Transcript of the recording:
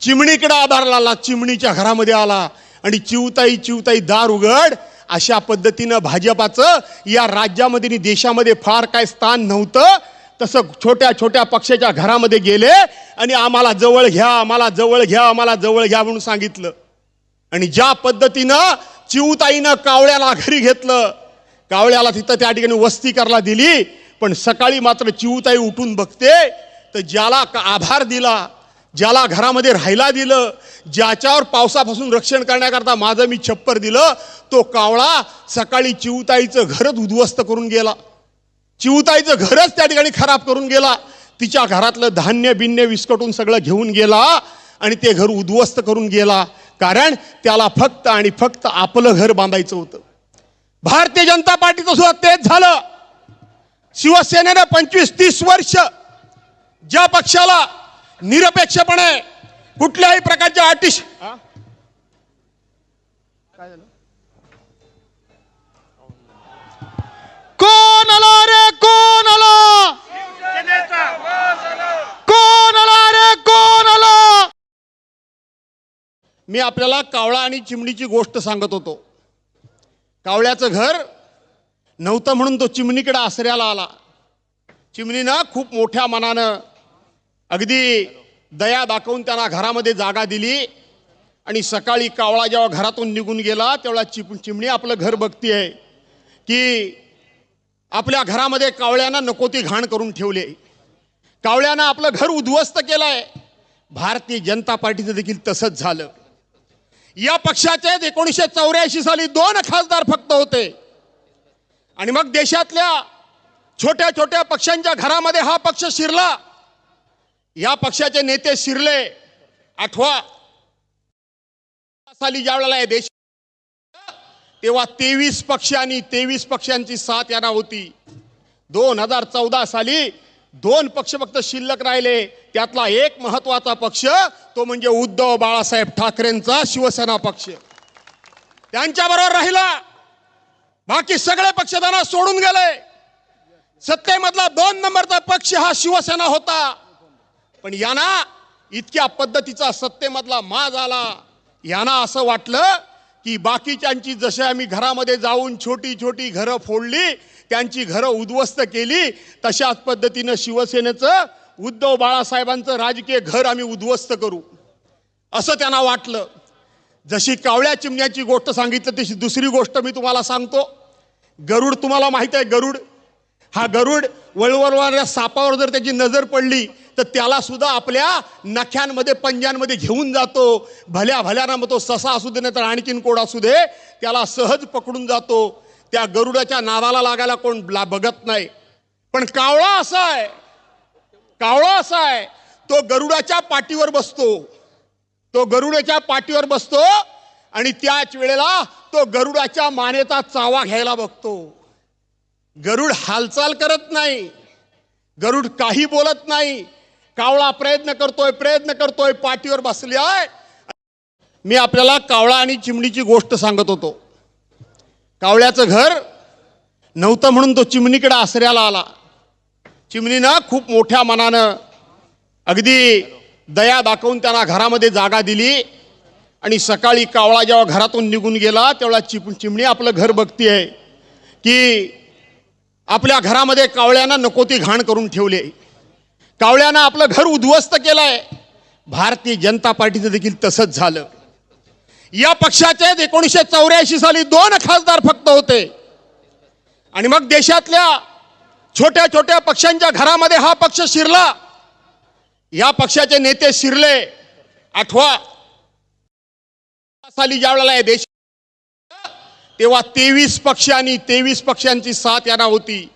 चिमणीकडे आधार लागला चिमणीच्या घरामध्ये आला आणि चिवताई चिवताई दार उघड. अशा पद्धतीनं भाजपाचं या राज्यामध्ये आणि देशामध्ये फार काय स्थान नव्हतं. तसं छोट्या छोट्या पक्षाच्या घरामध्ये गेले आणि आम्हाला जवळ घ्या आम्हाला जवळ घ्या आम्हाला जवळ घ्या म्हणून सांगितलं. आणि ज्या पद्धतीनं चिवताईनं कावळ्याला घरी घेतलं कावळ्याला तिथं त्या ठिकाणी वस्ती करायला दिली पण सकाळी मात्र चिवताई उठून बघते तर ज्याला का- आधार दिला ज्याला घरामध्ये राहायला दिलं ज्याच्यावर पावसापासून रक्षण करण्याकरता माझं मी छप्पर दिलं तो कावळा सकाळी चिवताईचं घरच उद्ध्वस्त करून गेला. चिवताईचं घरच त्या ठिकाणी खराब करून गेला. तिच्या घरातलं धान्य बिन्य विस्कटून सगळं घेऊन गेला आणि ते घर उद्ध्वस्त करून गेला. कारण त्याला फक्त आणि फक्त आपलं घर बांधायचं होतं. भारतीय जनता पार्टीचं सुद्धा तेच झालं. शिवसेनेनं पंचवीस तीस वर्ष ज्या पक्षाला निरपेक्षपणे कुठल्याही प्रकारच्या अटीश कोण आला रे? कोण आला? कोण आला रे? कोण आला? मी आपल्याला कावळा आणि चिमणीची गोष्ट सांगत होतो. कावळ्याचं घर नव्हतं म्हणून तो चिमणीकडे आसऱ्याला आला. चिमणीनं खूप मोठ्या मनानं अगदी दया दाखवून त्यांना घरामध्ये जागा दिली आणि सकाळी कावळा जेव्हा घरातून निघून गेला तेव्हा चिप चिमणी आपलं घर बघतीये की आपल्या घरामध्ये कावळ्यानं नको ती घाण करून ठेवली. कावळ्यानं आपलं घर उद्ध्वस्त केलं आहे भारतीय जनता पार्टीचं देखील तसंच झालं. या पक्षाचे एकोणीसशे चौऱ्याऐंशी साली दोन खासदार फक्त होते. आणि मग देशातल्या छोट्या छोट्या पक्षांच्या घरामध्ये हा पक्ष शिरला. या पक्षाचे नेते शिरले आठवा साली ज्या वेळेला देश तेव्हा तेवीस पक्ष आणि तेवीस पक्षांची साथ यांना होती. दोन हजार चौदा साली दोन पक्ष फक्त शिल्लक राहिले. त्यातला एक महत्त्वाचा पक्ष तो म्हणजे उद्धव बाळासाहेब ठाकरेंचा शिवसेना पक्ष. त्यांच्याबरोबर राहिला. बाकी सगळे पक्ष त्यांना सोडून गेले. सत्तेमधला दोन नंबरचा पक्ष हा शिवसेना होता. पण यांना इतक्या पद्धतीचा सत्तेमधला माज आला. यांना असं वाटलं की बाकीच्यांची जसे आम्ही घरामध्ये जाऊन छोटी छोटी घरं फोडली त्यांची घरं उद्ध्वस्त केली तशाच पद्धतीनं शिवसेनेचं उद्धव बाळासाहेबांचं राजकीय घर आम्ही उद्ध्वस्त करू. असं त्यांना वाटलं. जशी कावळ्या चिमण्याची गोष्ट सांगितलं तशी दुसरी गोष्ट मी तुम्हाला सांगतो. गरुड तुम्हाला माहीत आहे गरुड? हा गरुड वळवळणाऱ्या सापावर जर त्याची नजर पडली तर त्याला सुद्धा आपल्या नख्यांमध्ये पंजांमध्ये घेऊन जातो. भल्या भल्याना मग तो ससा असू दे नाही तर आणखीन कोड असू दे त्याला सहज पकडून जातो. त्या गरुडाच्या नावाला लागायला कोण ला- बघत नाही. पण कावळा असा आहे. कावळा असा आहे. तो गरुडाच्या पाठीवर बसतो. तो गरुडाच्या पाठीवर बसतो आणि त्याच वेळेला तो गरुडाच्या मानेचा चावा घ्यायला बघतो. गरुड हालचाल करत नाही. गरुड काही बोलत नाही. कावळा प्रयत्न करतोय प्रयत्न करतोय पाठीवर बसली आहे. मी आपल्याला कावळा आणि चिमणीची गोष्ट सांगत होतो. कावळ्याचं घर नव्हतं म्हणून तो चिमणीकडे आसऱ्याला आला. चिमणीनं खूप मोठ्या मनानं अगदी दया दाखवून त्यांना घरामध्ये जागा दिली आणि सकाळी कावळा जेव्हा घरातून निघून गेला तेव्हा चिप चिमणी आपलं घर बघतीये की आपल्या घरामध्ये कावळ्यानं नको ती घाण करून ठेवली. कावळ्यानं आपलं घर उद्ध्वस्त केलंय. भारतीय जनता पार्टीचं देखील तसंच झालं. या पक्षाचे एकोणीसशे चौऱ्याऐंशी साली दोन खासदार फक्त होते. आणि मग देशातल्या छोट्या छोट्या पक्षांच्या घरामध्ये हा पक्ष शिरला. या पक्षाचे नेते शिरले. आठवा साली ज्या वेळेला देश तेव्हा तेवीस पक्ष आणि तेवीस पक्षांची साथ यांना होती.